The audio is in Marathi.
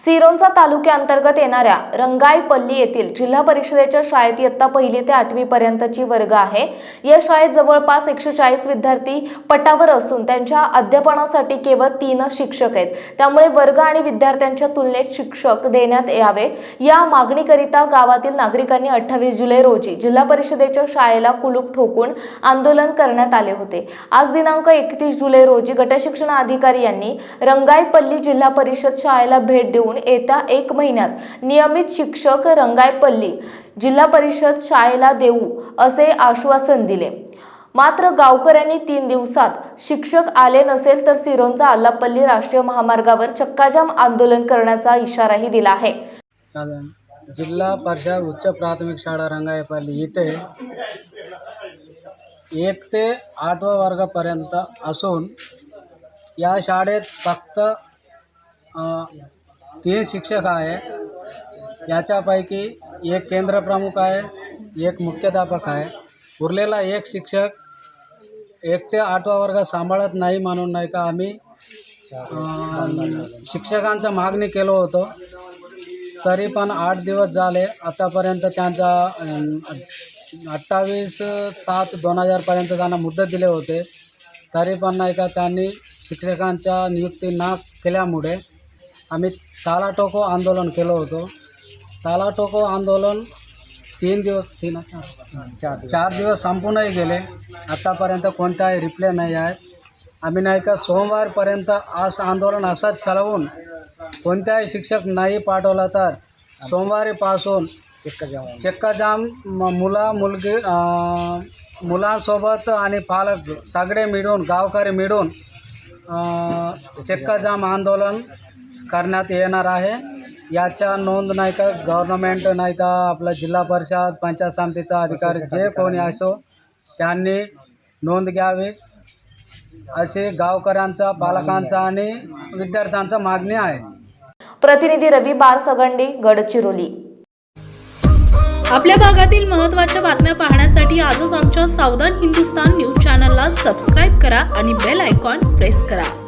सिरोंचा तालुक्याअंतर्गत येणाऱ्या रंगाईपल्ली येथील जिल्हा परिषदेच्या शाळेत इयत्ता पहिली ते आठवी पर्यंतची वर्ग आहे. या शाळेत जवळपास एकशे चाळीस विद्यार्थी पटावर असून त्यांच्या अध्यापनासाठी केवळ तीनच शिक्षक आहेत. त्यामुळे वर्ग आणि विद्यार्थ्यांच्या तुलनेत शिक्षक देण्यात यावे. या मागणीकरिता गावातील नागरिकांनी अठ्ठावीस जुलै रोजी जिल्हा परिषदेच्या शाळेला कुलूप ठोकून आंदोलन करण्यात आले होते. आज दिनांक एकतीस जुलै रोजी गटशिक्षण अधिकारी यांनी रंगाईपल्ली जिल्हा परिषद शाळेला भेट देऊन येत्या एक महिन्यात नियमित शिक्षक रंगायपल्ली जिल्हा परिषद शाळेला देऊ असे आश्वासन दिले. मात्र गावकऱ्यांनी तीन दिवसात शिक्षक आले नसेल तर सिरोंचा आल्लापल्ली राष्ट्रीय महामार्गावर चक्काजाम आंदोलन करण्याचा इशाराही दिला आहे. जिल्हा परिषद उच्च प्राथमिक शाळा रंगायपल्ली इथे एक ते आठवा वर्गापर्यंत असून या शाळेत फक्त ते शिक्षक आहे. याच्यापैकी एक केंद्रप्रमुख आहे एक मुख्याध्यापक आहे. उरलेला एक शिक्षक एक ते आठवा वर्ग सांभाळत नाही म्हणून नाही का आम्ही शिक्षकांचा शिक्षकांचं मागणी केलो होतो. तरी पण आठ दिवस झाले आतापर्यंत त्यांचा अठ्ठावीस सात दोन हजारपर्यंत त्यांना मुदत दिले होते. तरी पण नाही का त्यांनी शिक्षकांच्या नियुक्ती न केल्यामुळे आम्ही तालाटोको आंदोलन केलं होतं. तालाटोको आंदोलन तीन दिवस तीन चार चार दिवस संपूनही गेले. आत्तापर्यंत कोणताही रिप्ले नाही आहे. आम्ही नाही का सोमवारपर्यंत आज आंदोलन असंच चालवून कोणत्याही शिक्षक नाही पाठवला तर सोमवारीपासून चक्काजाम मुला मुलगी मुलांसोबत आणि पालक सगळे मिळून गावकरी मिळून अं, चक्काजाम आंदोलन करण्यात येणार आहे. याच्या नोंद नाही का गव्हर्नमेंट नाही का आपला जिल्हा परिषद पंचायत समितीचा अधिकारी जे कोणी असो त्यांनी नोंद घ्यावी. असे गावकऱ्यांचा पालकांचा आणि विद्यार्थ्यांचा मागणी आहे. प्रतिनिधी रवी बार सगंडी गडचिरोली. आपल्या भागातील महत्त्वाच्या बातम्या पाहण्यासाठी आजच आमच्या सावधान हिंदुस्तान न्यूज चॅनलला सबस्क्राईब करा आणि बेल आयकॉन प्रेस करा.